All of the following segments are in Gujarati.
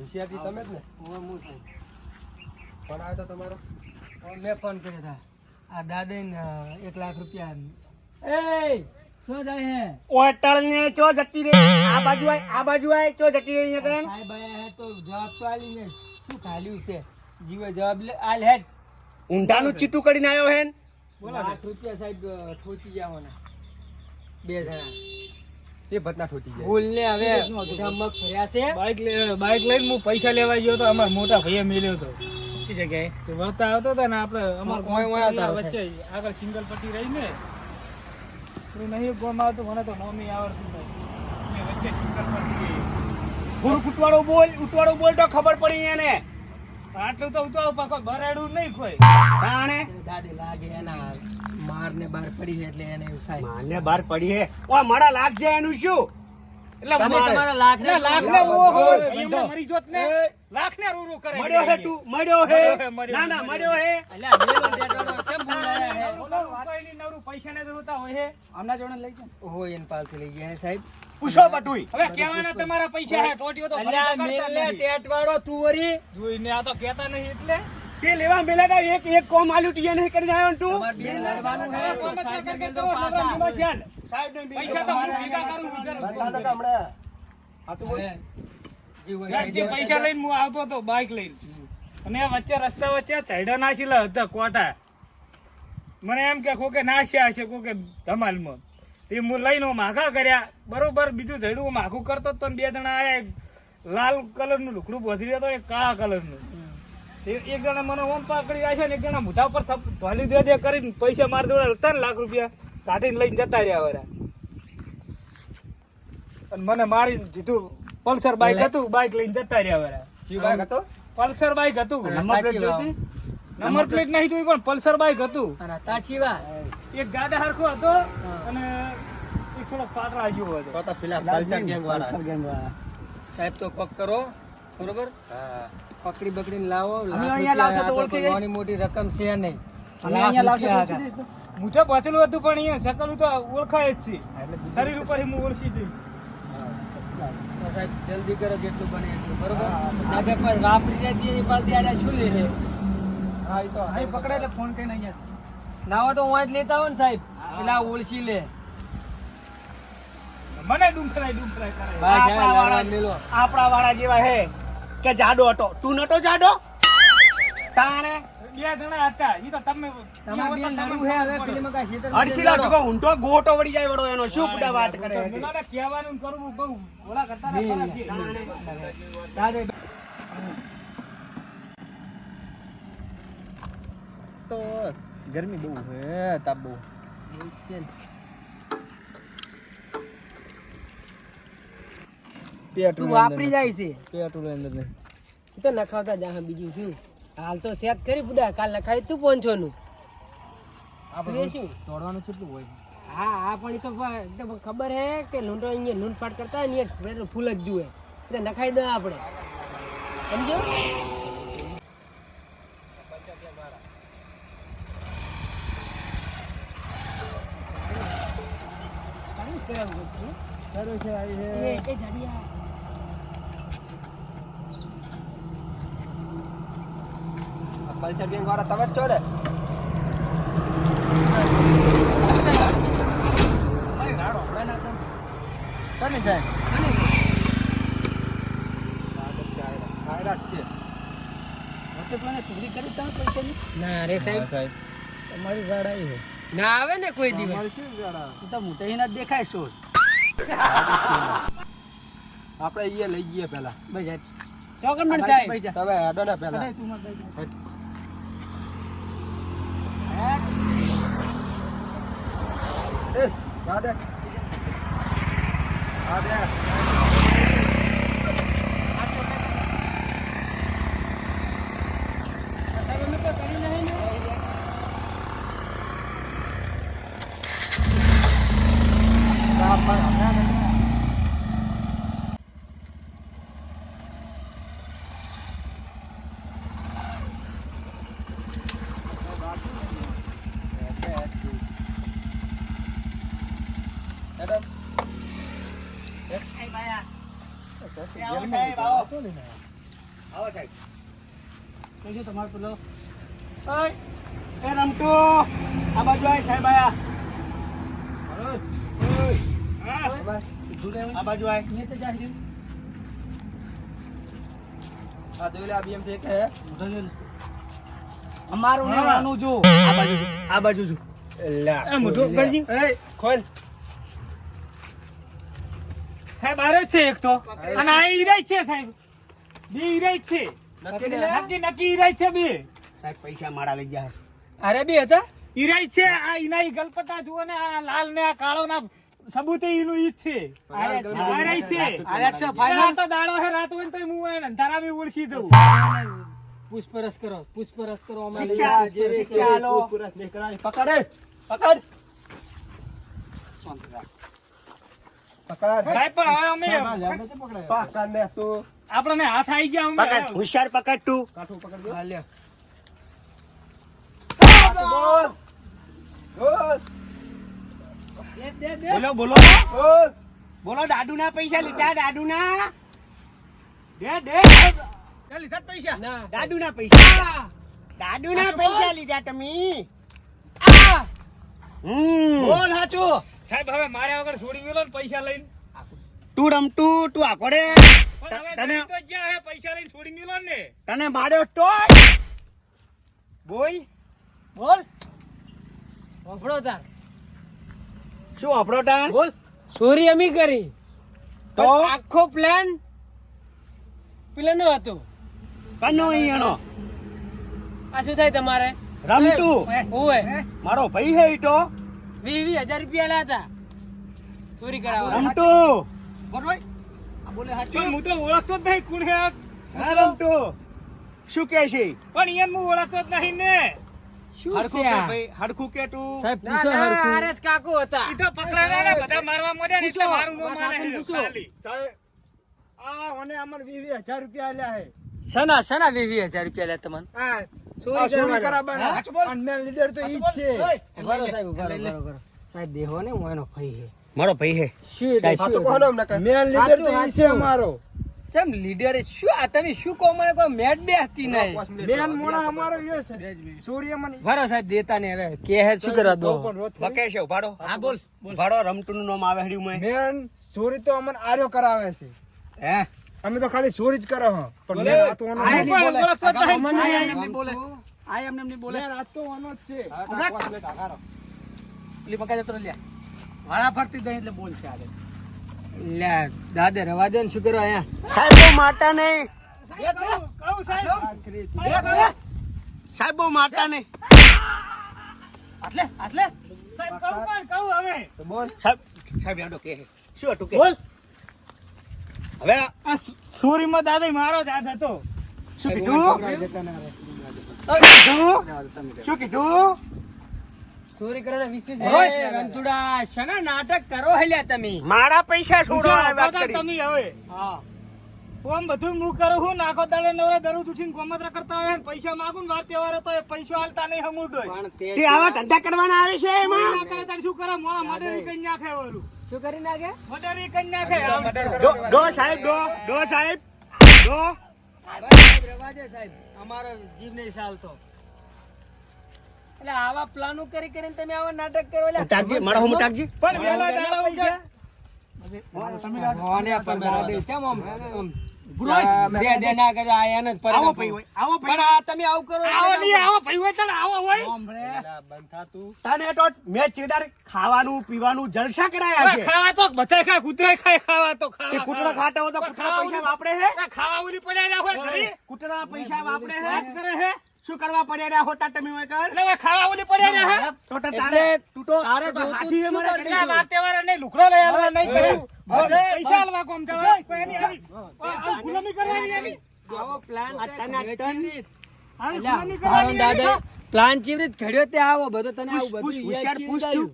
હોશિયારી તમે જ ને? હું હું છે. ફોન આવ્યો તો તમારો? મેં ફોન કર્યો હતા આ દાદાને એક લાખ રૂપિયા એ શું જાય હે? ઓટલ ને ચો જતી રે આ બાજુ આય આ બાજુ આય ચો જતી રે અહીંયા કણ સાહેબ આયા હે તો જવાબ તો આલીને શું ખાલ્યું છે? જીવે જવાબ લે આલ હે ઊંધાનું ચીટું કરીને આવ્યો હે બોલા લાખ રૂપિયા સાહેબ ઠોચી જવાના. બે જણા. તે ભતના ઠોટી ગયા ભૂલ ને હવે મોઢા ફર્યા છે? બાઇક લે- બાઇક લઈને હું પૈસા લેવા ગયો તો અમાર મોટા ભાઈએ મેલ્યો તો. શી જગ્યાએ? તો વળતા આવતો હતો ને આપણે અમાર કોઈ કોઈ વચ્ચે આગળ સિંગલ પટ્ટી રહી ને પેલું નહીં ગોમ આવતું મને તો નોમી આવડતું નથી વચ્ચે સિંગલ પટ્ટી. ગુરુ ઉટવાળો બોલ ઉટવાળો બોલ તો ખબર પડી એને. આટલું તો ઉતવાળું પાકો ભરાડું નહીં કોઈ. તાણે? દાદી લાગે એના માર ને બાર પડી છે એટલે એને એવું થાય. માને બાર પડી છે. ઓ મારા લાખ જાય એનું શું? એટલે તમે તમારા લાખ ને લાખ ને ઓ હો એમને મરી જોત ને. લાખ ને રૂ રૂ કરે મળ્યો હે તું મળ્યો હે. ના ના મળ્યો હે. અલ્યા મેલો કેમ ભૂલાયા હે? નવરું પૈસા ને જોતા હોય હે. આમના જોડે લઈ જાય હો એન પાલથી લઈ ગયા હે સાહેબ. પૂછો બટુઈ. હવે કેવાના તમારા પૈસા હે ટોટીઓ તો ભરી કરતા ટેટ વાળો તું વરી. જોઈને આ તો કહેતા નહીં એટલે. તે લેવા મેલાતા એક એક કોમ આલ્યું ટીએ નહીં કરીને આવ્યો તું? પૈસા તો હું ભેગા કરું છું જરા. બતા તો હમણાં આ તો બોલ. હે. જી પૈસા લઈને હું આવતો હતો બાઇક લઈને. અને વચ્ચે રસ્તા વચ્ચે ચૈડા નાખેલા હતા કોટા. મને એમ કે કોકે નાશ્યા હશે કોકે ધમાલમાં. તે હું લઈને માખા કર્યા. બરોબર બીજું ઝેડું હું માખું કરતો હતો તો ને બે જણા આયા લાલ કલરનું લુકડું બોધી રહ્યો હતો એક કાળા કલરનું. એક જણા મને ઓમ પાકડી આવ્યા ને એક જણા મોઢા ઉપર ધોલી દે દે કરીને પૈસા માર દોડે ત્રણ લાખ રૂપિયા કાઢીને લઈને જતા રહ્યા વરા. અને મને મારી જીધું. પલ્સર બાઇક હતું બાઇક લઈને જતા રહ્યા વરા. કયું બાઈક હતું? પલ્સર બાઇક હતું. નંબર પ્લેટ જોઈતી? નંબર પ્લેટ નહીં જોઈ પણ પલ્સર બાઇક હતું. અને તાચી વાત. એક ગાડા હરખો હતો અને એક થોડો પાતળા જેવો હતો. પેલા પલ્સર ગેંગ વાળા. સાહેબ તો કોક કરો. બરોબર? હા પકડી બકડીને લાવો નાની મોટી રકમ છે નહીં. અહીંયા લાવશો જઈશ તો. બચેલું હતું પણ અહીંયા સકલું તો ઓળખાય જ છે. શરીર ઉપર હું ઓળખી જઈશ. જલ્દી કરો જેટલું બને એટલું બરોબર? આજે પર વાપરી જાય એની પાસે આજે શું લે છે? હા તો અહીં પકડે એટલે ફોન કરીને અહીંયા. ના હોય તો હું જ લેતા હોય ને સાહેબ એટલે આ ઓળશી લે. મને ડુંખરાય ડુંખરાય કરે. આપણા વાળા જેવા હે. કે જાડો હતો? તું નતો જાડો? તાણે? બે જણા હતા. ઈ તો તમે લડો. ભેગો ઊંધો ગોટો વળી જાય વડો એનો શું બધા વાત કરે? મને કહેવાનું કરવું બહુ ઓલા કરતા છે. તો ગરમી બહુ હે તાપ બહુ. છે પેટ્રોલ વાપરી જાય છે. પેટ્રોલ અંદર નહીં તો નખાવતા જા બીજું શું? હાલ તો સેટ કરી બુડા કાલ નખાય તું પાંચસો નું આપણે શું? તોડવાનું કેટલું હોય? હા હા પણ તો તો ખબર હે કે લૂંટો અહીંયા લૂંટફાટ કરતા હોય ને પેટ્રોલ ફૂલ જ જુએ. એટલે નખાઈ દે આપણે સમજો? છે આવી એ જડિયા આ પલ્સર ગેંગ વાળા તમે જ છો ને? શની સાહેબ છે. વચ્ચે મને સુગરી કરી તમે પૈસાની? ના રે સાહેબ. સાહેબ. તમારી વાડ આવી ના આવે ને કોઈ દિવસ. ઈ તો મોટેહીના દેખાય શું આપણે લઈ ગઈએ પેલા. બજાર ચોકડ સાહેબ. તમે હેડો ને પેલા. તું બેસ. એ જા દે આ દે સાહેબ અમે કોઈ કર્યું નહીં ને આ પણ હમણાં નથી. આવો સાહેબ. કહેજો તમારો પેલો. એ રમતો. આ બાજુ આય સાહેબ આયા. આ બાજુ આય. નીચે જાય છે. આ જોઈ લે આ BM ઠીક હે. અમારું. લેવાનું જો. આ બાજુ જો, આ બાજુ જો. લા એ ખોલ. સાહેબ આરે છે એક તો. અને આ રહી છે સાહેબ. બે ઈરાય છે. નક્કી નક્કી ઈરાય છે બે. સાહેબ પૈસા મારા લઈ ગયા અરે બે હતા? ઈરાય છે આ ઈના ઈ ગલપટા જુઓ ને આ લાલ ને આ કાળો ના સબૂત ઈનું ઈ છે. અરે છે. અરે છે, તો દાડો હે રાત હોય ને હું એને અંધારા ઓળખી દઉં. પુષ્પરસ કરો પુષ્પરસ કરો અમે લઈ શિક્ષા, આવીએ. પુષ્પરસ શિક્ષા કરો. લો. પૂરા નહીં કરાય. પકડ પકડ પકડ. સાહેબ પણ હવે અમે પકડ ને તું. આપણને હાથ આવી ગયા પકડ હોશિયાર પકડ તું. કાઠું પકડ દો હા, લ્યો. બોલ. બોલ. બોલો. બોલો બોલો. દાદુ ના પૈસા લીધા દાદુ ના દે. દે લીધા પૈસા. દાદુ ના પૈસા. દાદુ ના પૈસા લીધા તમે. હમ. બોલ સાચું સાહેબ હવે મારે વગર છોડી મેલો ને પૈસા લઈને. તું રમતું તું આકોડે તને- તો જ્યાં હે પૈસા લઈને છોડી મેલો ને. તને માર્યો તો બોલ. બોલ. વફડો તાર. શું આપણો ટાણ બોલ. ચોરી અમી કરી. તો? આખો પ્લાન પેલો નો હતો. કનો અહીંયાનો આ શું થાય તમારે? રમતું? ઓવે. મારો ભાઈ હે ઈ તો વી વી હજાર રૂપિયા લાતા ચોરી કરાવવા રમતું? બરોબર આ બોલે હાચું? હું તો ઓળખતો જ નહીં કોણ હે આ. હા શું કે છે? પણ ઈયન હું ઓળખતો જ નહીં ને. શું છે આ? ભાઈ હડકું કે તું? ના, ના, આરે જ કાકો હતા. ઈ તો પકડાણા ને બધા મારવા માંડ્યા ને એટલે મારું નો માને પૂછો. સાહેબ આ અમર રૂપિયા આલ્યા હે સના રૂપિયા તમને? હા? લીડર તો ઈ જ છે. સાહેબ. સાહેબ દેહો ને હું એનો ભાઈ હે મારો ભાઈ હે. શું આ તો કોનો એમ નકર મેન લીડર તો ઈ છે અમારો. કેમ લીડર એ શું આ તમે શું કહો મને કોઈ મેટ બે હતી નહીં. મેન મોણા અમારો ઈ છે. સૂર્ય મને ભરો સાહેબ દેતા ને હવે. કે હે શું કરવા દો. વકે છે ઉભાડો. હા બોલ ભાડો રમતું નું નામ આવે હડ્યું મેં મેન ચોરી તો અમને આર્યો કરાવે છે. હે? અમે તો ખાલી ચોરી જ કરે હા પણ મેન આ તો ઓનો આ નથી. એમ બોલે. અમને આ એમ એમ બોલે. આ તો ઓનો જ છે. પેલી પકા જતો લે વાળા ફરતી દઈ એટલે બોલ આગળ. લે દાદા રવા દે ને શું કરો અહીંયા? સાહેબ બહુ મારતા નહીં. સાહેબ. સાહેબ બહુ મારતા નહીં. આટલે આટલે. સાહેબ કહું પણ કહું હવે. બોલ. સાહેબ સાહેબ યાદો કે શું હતું કે બોલ. હવે આ સુરીમાં દાદા મારો જ હાથ હતો. શું કીધું? કીધું? શું કીધું? ચોરી કરવાના વીસ વીસ ઓય, હજાર રણછોડા, શેના નાટક કરો હેલ્યા તમે? મારા પૈસા છોડો આ વાત દાદા કરી. તમે હવે. હા. ઓમ બધું હું કરું હું નાખો દાડે નવરે દરરોજ ઉઠીને ગોમત્રા કરતા હોય ને પૈસા માંગુ ને વાર તહેવારે તો એ પૈસો હાલતા નહીં હમું દોય. તે તે આવા ધંધા કરવાના આવે છે એમાં? ના કરે તારે શું કરે? મોણા મર્ડરી કઈ નાખે ઓલું. શું કરી નાખે? મર્ડરી કઈ નાખે ડો ડો સાહેબ ડો ડો સાહેબ ડો સાહેબ, રવા સાહેબ અમારો જીવ નહીં ચાલતો. એટલે આવા પ્લાનો કરી કરીને તમે આવા નાટક કરો એટલે ટાકજી મારા હું ટાકજી પણ વેલા દાડા ઉગે. ભગવાને પણ દાદે છે આમ આમ આમ દે દે ના કરે આયા ને પર આવો ભાઈ હોય આવો પણ આ તમે આવું કરો આવો નહીં આવો ભાઈ હોય તને આવો હોય. બંધ થા તને તો મેં ચેડાર ખાવાનું પીવાનું જલસા કરાયા છે. ખાવા તો બધા ખાય કૂતરાય ખાય ખાવા તો ખાવા કૂતરા ખાતા હોય તો કૂતરા ખાવા પૈસા વાપરે હે? ખાવા પડ્યા રહ્યા હોય ઘરે. કૂતરા પૈસા વાપરે હે? કરે હે? શું કરવા પડ્યા રહ્યા હોતા તમે હોય કર એટલે હવે ખાવા ઓલી પડ્યા રહ્યા એટલે તારે તૂટો તારે તું તો હાથી મને આ વાર તેવાર નહીં લુગડો લઈ આવવા નહીં કર્યું. બસ. પૈસા આલવા કોમ જવા. કોઈ એની આવી. ગુલામી કરવાની આવી. આવો પ્લાન તને ટન. દાદા પ્લાન ચીવરીત ઘડ્યો તે આવો બધો તને આવું બધું હોશિયાર ચીવરીત પૂછ તું.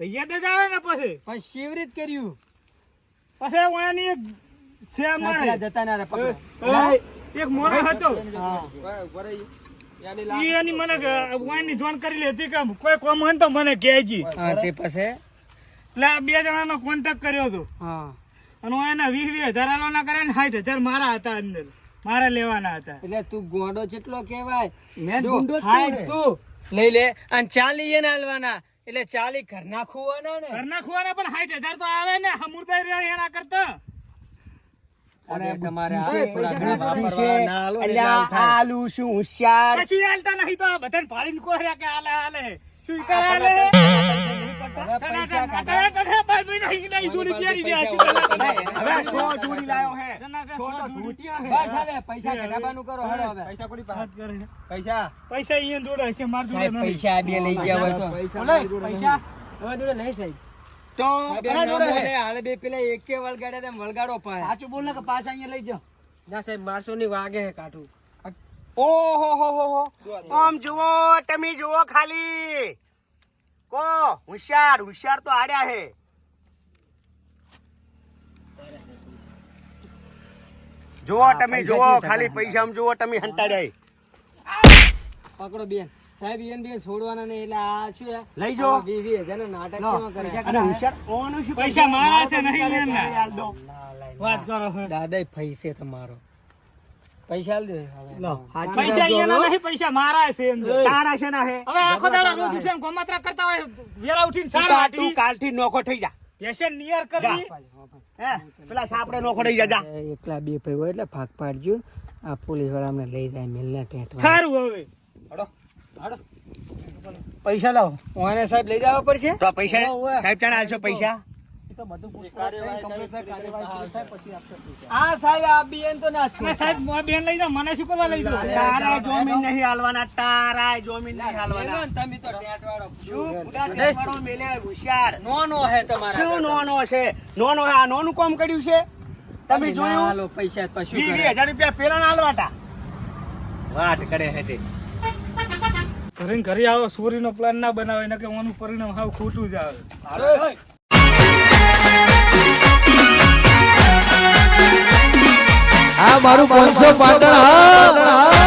આવ્યું. જ આવે ને પછી પણ શિવરીત કર્યું પછી ઓયાની એક છે અમારે જતા ના રે પકડ એક મોરા હતો હા. એની મને ઓયાની જોણ કરી હતી કે કોઈ કોમ હોય તો મને કહેજી હા તે પછી? એટલે આ બે જણાનો કોન્ટેક્ટ કર્યો હતો. હા. અને હું એના વીસ વીસ હજાર આલવાના કરે ને સાઠ હજાર મારા હતા અંદર. મારા લેવાના હતા. એટલે તું ગોંડો જેટલો કહેવાય મેં ગુંડો તું. લઈ લે અને ચાલી એને હાલવાના એટલે ચાલી ઘરના ખુવાના ને? ઘરના ખુવાના પણ સાઠ હજાર તો આવે ને સમુદાય એના કરતા. અરે તમારે. આલુ શું હોશિયાર. કશું હાલતા નહીં તો આ બધાને ભાળીને કોર્યા કે હાલે હાલે શું ટના, પૈસા પૈસા બે લઈ ગયા હોય તો. પૈસા હવે જોડે નહીં સાહેબ. તો ના જોડે હે. હાલે બે પેલા એકે વળગાડે તેમ વળગાડો પાય સાચું બોલ ને કે પાછા અહીંયા લઈ જાઓ. ના સાહેબ મારસો ની વાગે હે કાઠું ઓહો હો હો હો. આમ જુઓ તમે જુઓ ખાલી. કો હોશિયાર હોશિયાર તો આડ્યા હે. જુઓ તમે જુઓ ખાલી પૈસા જુઓ તમે હંતાડ્યા પકડો બેન. સાહેબ એન બેન છોડવાના નહીં એટલે આ શું લઈ જો. વીસ વીસ નાટક કેમાં કરે? અને હોશિયાર ઓનું શું પૈસા મારા છે નહીં એમના. ના વાત કરો દાદા પૈસે તમારો. પૈસા આલ દે હવે. પૈસા એના નહીં પૈસા મારા છે એમ જો. તારા છે ના હે. હવે આખો દાડો રોજ ઉઠીને ગોમાત્રા કરતા હોય વેલા ઉઠીને સાર તું વાટી કાલથી નોખો થઈ જા. પેશન નિયર કરી. હે પેલા સાપડે નોખો થઈ જા જા. એકલા બે ભાઈ હોય એટલે ભાગ પાડજો. આ પોલીસવાળા અમને લઈ જાય મિલના ટેટ સારું હવે. પૈસા લાવો. ઓને સાહેબ લઈ જવા પડશે? તો પૈસા સાહેબ ચાણ આલશો પૈસા? તો બધું પૂછપરછ કરીને થાય, કાર્યવાહી થાય પછી આપશે આ સાહેબ આ બેન તો ના સાહેબ મો બેન લઈ જાઓ મને શું કરવા લઈ જાઓ? તારા જોમીન નહીં હાલવાના તારા જોમીન નહીં હાલવાના. તમે તો ટેટ વાળો શું ખુદા ટેકવાળો મેલે હોશિયાર. નો નો હે તમારા શું નોનો છે? નો નો આ નો નું કામ કર્યું છે? તમે જોયું? હાલો પૈસા પશુ વીસ કરે. વીસ હજાર રૂપિયા પેલા ના હાલવાટા વાત કરે હે તે ઘરે ને ઘરે આવો ચોરીનો પ્લાન ના બનાવે ને કે ઓનું પરિણામ હાવ ખોટું જ આવે. આ મારું પાંચસો પાટણ હા.